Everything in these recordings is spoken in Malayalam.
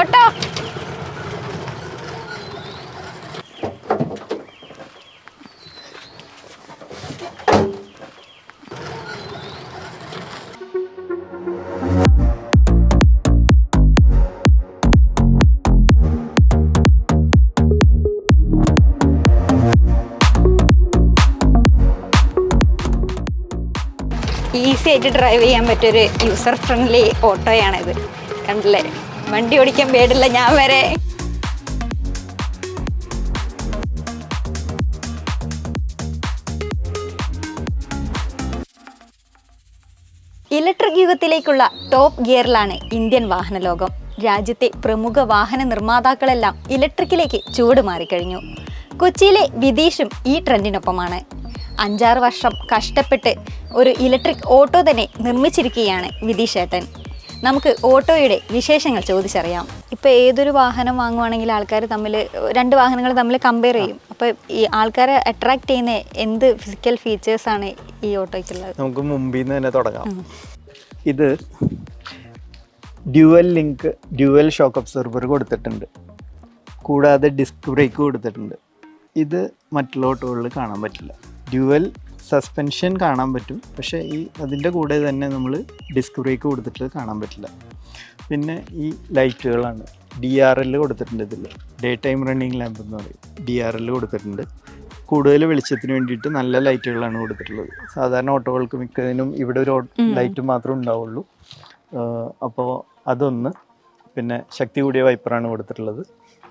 ഓട്ടോ. ഈസി ആയിട്ട് ഡ്രൈവ് ചെയ്യാൻ പറ്റിയൊരു യൂസർ ഫ്രണ്ട്ലി ഓട്ടോയാണിത്. കണ്ടില്ലേ? വണ്ടി ഓടിക്കാൻ പേടില്ല ഞാൻ വരെ. ഇലക്ട്രിക് യുഗത്തിലേക്കുള്ള ടോപ്പ് ഗിയറിലാണ് ഇന്ത്യൻ വാഹന ലോകം രാജ്യത്തെ പ്രമുഖ വാഹന നിർമ്മാതാക്കളെല്ലാം ഇലക്ട്രിക്കിലേക്ക് ചൂട് മാറിക്കഴിഞ്ഞു. കൊച്ചിയിലെ വിദേശും ഈ ട്രെൻഡിനൊപ്പമാണ്. അഞ്ചാറ് വർഷം കഷ്ടപ്പെട്ട് ഒരു ഇലക്ട്രിക് ഓട്ടോ തന്നെ നിർമ്മിച്ചിരിക്കുകയാണ് വിതീഷ് ഏട്ടൻ നമുക്ക് ഓട്ടോയുടെ വിശേഷങ്ങൾ ചോദിച്ചറിയാം. ഇപ്പോൾ ഏതൊരു വാഹനം വാങ്ങുവാണെങ്കിൽ ആൾക്കാർ തമ്മിൽ രണ്ട് വാഹനങ്ങൾ തമ്മിൽ കമ്പയർ ചെയ്യും. അപ്പോൾ ഈ ആൾക്കാരെ അട്രാക്ട് ചെയ്യുന്ന എന്ത് ഫിസിക്കൽ ഫീച്ചേഴ്സാണ് ഈ ഓട്ടോയ്ക്കുള്ളത്? നമുക്ക് മുമ്പിൽ നിന്ന് തന്നെ തുടങ്ങാം. ഇത് dual link dual shock absorber കൊടുത്തിട്ടുണ്ട്. കൂടാതെ ഡിസ്ക് ബ്രേക്ക് കൊടുത്തിട്ടുണ്ട്. ഇത് മറ്റുള്ള ഓട്ടോകളിൽ കാണാൻ പറ്റില്ല. ഡ്യുവൽ സസ്പെൻഷൻ കാണാൻ പറ്റും. പക്ഷേ ഈ അതിന്റെ കൂടെ തന്നെ നമ്മൾ ഡിസ്ക് ബ്രേക്ക് കൊടുത്തിട്ട് കാണാൻ പറ്റില്ല. പിന്നെ ഈ ലൈറ്റുകളാണ് ഡി ആർ എൽ കൊടുത്തിട്ടുണ്ട് ഇതിൽ. ഡേ ടൈം റണ്ണിങ് ലാമ്പ് എന്ന് പറയും. ഡി ആർ എൽ കൊടുത്തിട്ടുണ്ട്. കൂടുതൽ വെളിച്ചത്തിന് വേണ്ടിയിട്ട് നല്ല ലൈറ്റുകളാണ് കൊടുത്തിട്ടുള്ളത്. സാധാരണ ഓട്ടോകൾക്ക് മിക്കതിനും ഇവിടെ ഒരു ലൈറ്റ് മാത്രമേ ഉണ്ടാവുള്ളൂ. അപ്പോൾ അതൊന്ന് പിന്നെ ശക്തി കൂടിയ വൈപ്പറാണ് കൊടുത്തിട്ടുള്ളത്.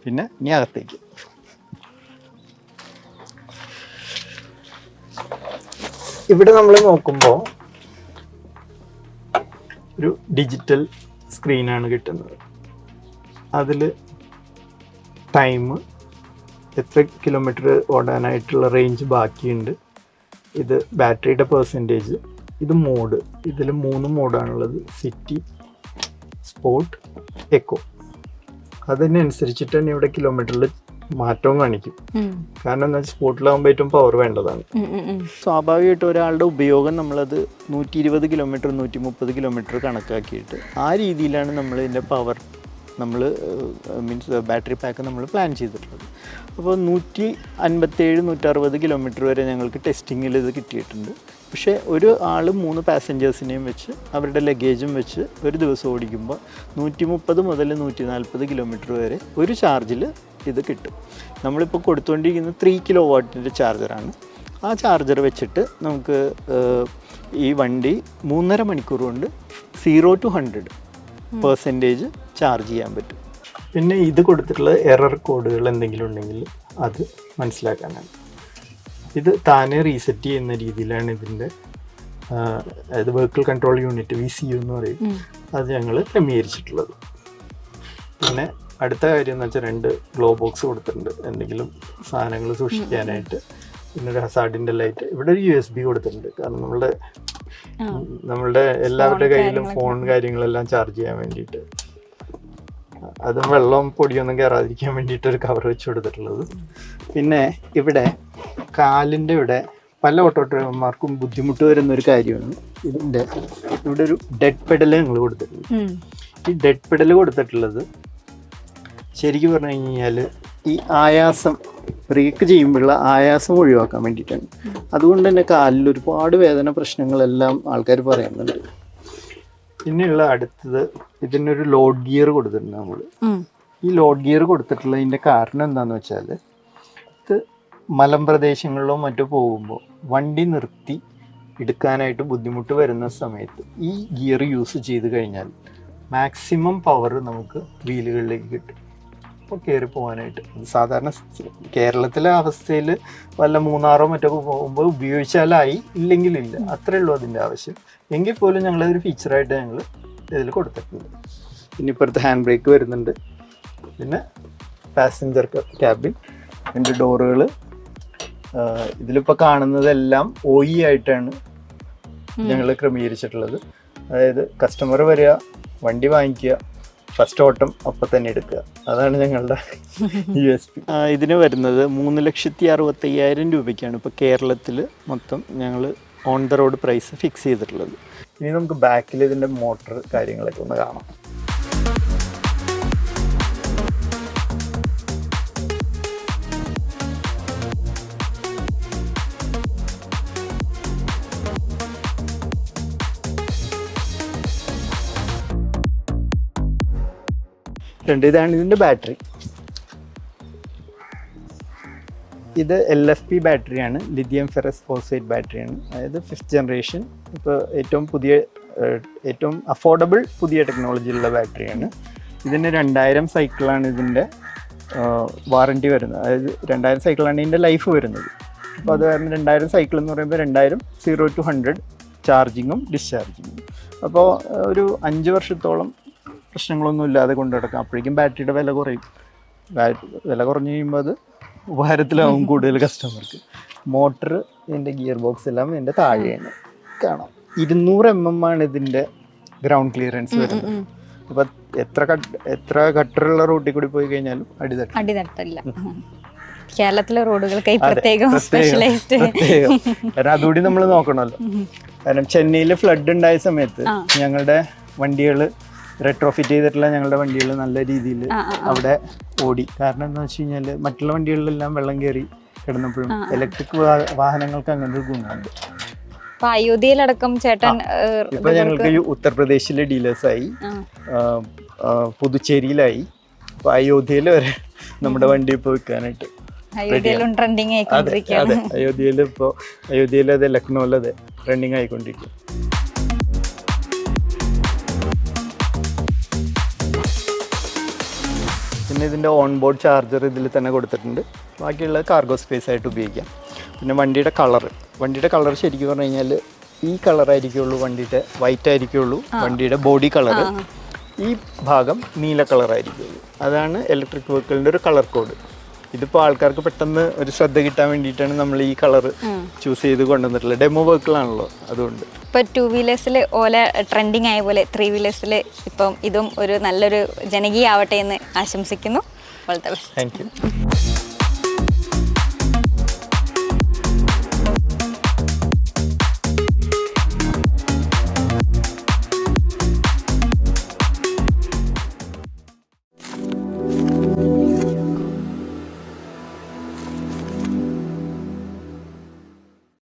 പിന്നെ ഇനി അകത്തേക്ക്. ഇവിടെ നമ്മൾ നോക്കുമ്പോൾ ഒരു ഡിജിറ്റൽ സ്ക്രീനാണ് കിട്ടുന്നത്. അതിൽ ടൈം എത്ര കിലോമീറ്റർ ഓടാനായിട്ടുള്ള റേഞ്ച് ബാക്കിയുണ്ട്. ഇത് ബാറ്ററിയുടെ പെർസെന്റേജ് ഇത് മോഡ് ഇതിൽ മൂന്ന് മോഡാണുള്ളത് സിറ്റി സ്പോർട്ട് എക്കോ അതിനനുസരിച്ചിട്ട് തന്നെ ഇവിടെ കിലോമീറ്ററിൽ മാറ്റവും കാണിക്കും. കാരണം എന്താ വെച്ചാൽ സ്പോട്ടിലാകുമ്പോൾ ഏറ്റവും പവർ വേണ്ടതാണ്. സ്വാഭാവികമായിട്ട് ഒരാളുടെ ഉപയോഗം നമ്മളത് നൂറ്റി ഇരുപത് കിലോമീറ്റർ നൂറ്റി മുപ്പത് കിലോമീറ്റർ കണക്കാക്കിയിട്ട് ആ രീതിയിലാണ് നമ്മൾ ഇതിന്റെ പവർ നമ്മൾ മീൻസ് ബാറ്ററി പാക്ക് നമ്മൾ പ്ലാൻ ചെയ്തിട്ടുള്ളത്. അപ്പോൾ നൂറ്റി അൻപത്തേഴ് നൂറ്ററുപത് കിലോമീറ്റർ വരെ ഞങ്ങൾക്ക് ടെസ്റ്റിങ്ങിൽ ഇത് കിട്ടിയിട്ടുണ്ട്. പക്ഷേ ഒരു ആൾ മൂന്ന് പാസഞ്ചേഴ്സിനെയും വെച്ച് അവരുടെ ലഗേജും വെച്ച് ഒരു ദിവസം ഓടിക്കുമ്പോൾ നൂറ്റി മുപ്പത് മുതൽ നൂറ്റി നാൽപ്പത് കിലോമീറ്റർ വരെ ഒരു ചാർജിൽ ഇത് കിട്ടും. നമ്മളിപ്പോൾ കൊടുത്തുകൊണ്ടിരിക്കുന്നത് ത്രീ കിലോ വാട്ടിന്റെ ചാർജറാണ് ആ ചാർജർ വെച്ചിട്ട് നമുക്ക് ഈ വണ്ടി മൂന്നര മണിക്കൂർ കൊണ്ട് zero to hundred percentage charge ചെയ്യാൻ പറ്റും. പിന്നെ ഇത് കൊടുത്തിട്ടുള്ള എറർ കോഡുകൾ എന്തെങ്കിലും ഉണ്ടെങ്കിൽ അത് മനസ്സിലാക്കാനാണ്. ഇത് താനെ റീസെറ്റ് ചെയ്യുന്ന രീതിയിലാണ് ഇതിന്റെ അതായത് vehicle control unit V C U എന്ന് പറയും. അത് ഞങ്ങൾ ക്രമീകരിച്ചിട്ടുള്ളത്. പിന്നെ അടുത്ത കാര്യം എന്ന് വെച്ചാൽ രണ്ട് ഗ്ലോ ബോക്സ് കൊടുത്തിട്ടുണ്ട്. എന്തെങ്കിലും സാധനങ്ങൾ സൂക്ഷിക്കാനായിട്ട്. പിന്നെ ഒരു ഹസാഡിന്റെ ലൈറ്റ് ഇവിടെ ഒരു യു എസ് ബി കൊടുത്തിട്ടുണ്ട്. കാരണം നമ്മളുടെ. നമ്മളുടെ എല്ലാവരുടെ കയ്യിലും ഫോൺ കാര്യങ്ങളെല്ലാം ചാർജ് ചെയ്യാൻ വേണ്ടിയിട്ട്. അതും വെള്ളം പൊടിയൊന്നും കയറാതിരിക്കാൻ വേണ്ടിയിട്ട് ഒരു കവർ വെച്ച് കൊടുത്തിട്ടുള്ളത്. പിന്നെ ഇവിടെ കാലിന്റെ ഇവിടെ പല ഓട്ടോ ഡ്രൈവർമാർക്കും ബുദ്ധിമുട്ട് വരുന്ന ഒരു കാര്യമാണ്. ഇതിന്റെ ഇവിടെ ഒരു ഡെഡ് പെഡൽ ഞങ്ങൾ കൊടുത്തിട്ടുണ്ട്. ഈ ഡെഡ് പെഡൽ കൊടുത്തിട്ടുള്ളത് ശരിക്കും പറഞ്ഞു കഴിഞ്ഞാൽ ഈ ആയാസം ബ്രേക്ക് ചെയ്യുമ്പോഴുള്ള ആയാസം ഒഴിവാക്കാൻ വേണ്ടിയിട്ടാണ്. അതുകൊണ്ട് തന്നെ കാലിൽ ഒരുപാട് വേദന പ്രശ്നങ്ങളെല്ലാം ആൾക്കാർ പറയുന്നുണ്ട്. പിന്നെയുള്ള അടുത്തത് ഇതിനൊരു ലോഡ് ഗിയർ കൊടുത്തിട്ടുണ്ട് നമ്മൾ. ഈ ലോഡ് ഗിയർ കൊടുത്തിട്ടുള്ളതിന്റെ കാരണം എന്താണെന്ന് വെച്ചാൽ ഇത് മലമ്പ്രദേശങ്ങളിലോ മറ്റോ പോകുമ്പോൾ വണ്ടി നിർത്തി എടുക്കാനായിട്ട് ബുദ്ധിമുട്ട് വരുന്ന സമയത്ത് ഈ ഗിയർ യൂസ് ചെയ്ത് കഴിഞ്ഞാൽ മാക്സിമം പവർ നമുക്ക് വീലുകളിലേക്ക് കിട്ടും. അപ്പോൾ കയറി പോകാനായിട്ട് സാധാരണ കേരളത്തിലെ അവസ്ഥയിൽ വല്ല മൂന്നാറോ മറ്റൊക്കെ പോകുമ്പോൾ ഉപയോഗിച്ചാലായി ഇല്ലെങ്കിലില്ല. അത്രേ ഉള്ളൂ അതിന്റെ ആവശ്യം. എങ്കിൽ പോലും ഞങ്ങളതൊരു ഫീച്ചറായിട്ട് ഞങ്ങൾ ഇതിൽ കൊടുത്തിട്ടുണ്ട്. പിന്നെ ഇപ്പുറത്ത് ഹാൻഡ് ബ്രേക്ക് വരുന്നുണ്ട്. പിന്നെ പാസഞ്ചർ ക്യാബിൻ രണ്ട് ഡോറുകൾ ഇതിലിപ്പോൾ കാണുന്നതെല്ലാം ഒ ഇ ആയിട്ടാണ് ഞങ്ങൾ ക്രമീകരിച്ചിട്ടുള്ളത്. അതായത് കസ്റ്റമർ വരിക വണ്ടി വാങ്ങിക്കുക ഫസ്റ്റ് ഓട്ടം അപ്പം തന്നെ എടുക്കുക. അതാണ് ഞങ്ങളുടെ യു എസ് പി ഇതിന് വരുന്നത് മൂന്ന് ലക്ഷത്തി അറുപത്തയ്യായിരം രൂപയ്ക്കാണ് ഇപ്പോൾ കേരളത്തിൽ മൊത്തം ഞങ്ങൾ on the road price fix ചെയ്തിട്ടുള്ളത്. ഇനി നമുക്ക് ബാക്കിൽ ഇതിന്റെ മോട്ടർ കാര്യങ്ങളൊക്കെ ഒന്ന് കാണാം. രണ്ട് ഇതാണ് ഇതിന്റെ ബാറ്ററി. ഇത് എൽ എഫ് പി ബാറ്ററിയാണ്. ലിഥിയം ഫെറസ് ഫോസ്ഫേറ്റ് ബാറ്ററിയാണ്. അതായത് ഫിഫ്ത്ത് ജനറേഷൻ ഇപ്പോൾ ഏറ്റവും പുതിയ ഏറ്റവും അഫോർഡബിൾ പുതിയ ടെക്നോളജിയുള്ള ബാറ്ററിയാണ്. ഇതിന് രണ്ടായിരം സൈക്കിളാണ് ഇതിന്റെ വാറണ്ടി വരുന്നത്. അതായത് രണ്ടായിരം സൈക്കിളാണ് ഇതിന്റെ ലൈഫ് വരുന്നത്. അപ്പോൾ അത് കാരണം രണ്ടായിരം സൈക്കിൾ എന്ന് പറയുമ്പോൾ രണ്ടായിരം സീറോ ടു ഹൺഡ്രഡ് ചാർജിങ്ങും ഡിസ്ചാർജിങ്ങും അപ്പോൾ ഒരു അഞ്ച് വർഷത്തോളം പ്രശ്നങ്ങളൊന്നും ഇല്ലാതെ കൊണ്ടു നടക്കാം അപ്പോഴേക്കും ബാറ്ററിയുടെ വില കുറയും. ബാറ്ററി വില കുറഞ്ഞു കഴിയുമ്പോൾ അത് ഉപകാരത്തിലാവും കൂടുതൽ കസ്റ്റമർക്ക്. മോട്ടർ ഇതിന്റെ ഗിയർ ബോക്സ് എല്ലാം ഇതിന്റെ താഴെയാണ്. കാണാം. ഇരുന്നൂറ് എം എം ആണ് ഇതിന്റെ ഗ്രൗണ്ട് ക്ലിയറൻസ് വരുന്നത്. അപ്പൊ എത്ര എത്ര കട്ടറുള്ള റോട്ടിൽ കൂടി പോയി കഴിഞ്ഞാലും അടി അടിതട്ടല്ല. കേരളത്തിലെ റോഡുകൾക്കായി പ്രത്യേകം സ്പെഷ്യലൈസ്ഡ്. കാരണം അതുകൂടി നമ്മൾ നോക്കണമല്ലോ. കാരണം ചെന്നൈയിൽ ഫ്ലഡ് ഉണ്ടായ സമയത്ത് ഞങ്ങളുടെ വണ്ടികൾ റെട്രോഫിറ്റ് ചെയ്തിട്ടുള്ള ഞങ്ങളുടെ വണ്ടികൾ നല്ല രീതിയിൽ. അവിടെ ഓടി. കാരണം എന്താ വെച്ച് കഴിഞ്ഞാൽ മറ്റുള്ള വണ്ടികളിലെല്ലാം വെള്ളം കയറി കിടന്നപ്പോഴും. ഇലക്ട്രിക് വാഹനങ്ങൾക്ക് അങ്ങനെ ഒരു ഗുണമുണ്ട്. അയോധ്യയിലടക്കം ചേട്ടൻ ഇപ്പൊ ഞങ്ങൾക്ക് ഉത്തർപ്രദേശിലെ ഡീലേഴ്സായി പുതുച്ചേരിയിലായി. അപ്പൊ അയോധ്യയിൽ വരെ നമ്മുടെ വണ്ടി ഇപ്പൊ വിൽക്കാനായിട്ട് അയോധ്യയിലും ട്രെൻഡിങ് ആയിക്കൊണ്ടിരിക്കുകയാണ്. അയോധ്യയിൽ ഇപ്പോൾ അയോധ്യയിൽ അതെ ട്രെൻഡിങ് ആയിക്കൊണ്ടിരിക്കും പിന്നെ ഇതിന്റെ ഓൺ ബോർഡ് ചാർജർ ഇതിൽ തന്നെ കൊടുത്തിട്ടുണ്ട്. ബാക്കിയുള്ള കാർഗോ സ്പേസ് ആയിട്ട് ഉപയോഗിക്കാം. പിന്നെ വണ്ടിയുടെ കളർ വണ്ടിയുടെ കളർ ശരിക്കും പറഞ്ഞു കഴിഞ്ഞാൽ ഈ കളർ ആയിരിക്കുള്ളൂ വണ്ടിയുടെ വൈറ്റ് ആയിരിക്കുള്ളൂ വണ്ടിയുടെ ബോഡി കളർ ഈ ഭാഗം നീല കളർ ആയിരിക്കുള്ളൂ. അതാണ് ഇലക്ട്രിക് വെഹിക്കിളിന്റെ ഒരു കളർ കോഡ് ഇതിപ്പോൾ ആൾക്കാർക്ക് പെട്ടെന്ന് ഒരു ശ്രദ്ധ കിട്ടാൻ വേണ്ടിയിട്ടാണ് നമ്മൾ ഈ കളർ ചൂസ് ചെയ്ത് കൊണ്ടുവന്നിട്ടുള്ളത്. ഡെമോ വർക്കിലാണല്ലോ അതുകൊണ്ട്. ഇപ്പൊ ടു വീലേഴ്സിൽ ഓല ട്രെൻഡിങ് ആയ പോലെ ത്രീ വീലേഴ്സിൽ ഇപ്പം ഇതും ഒരു നല്ലൊരു ജനകീയ ആവട്ടെ എന്ന് ആശംസിക്കുന്നു. Thank you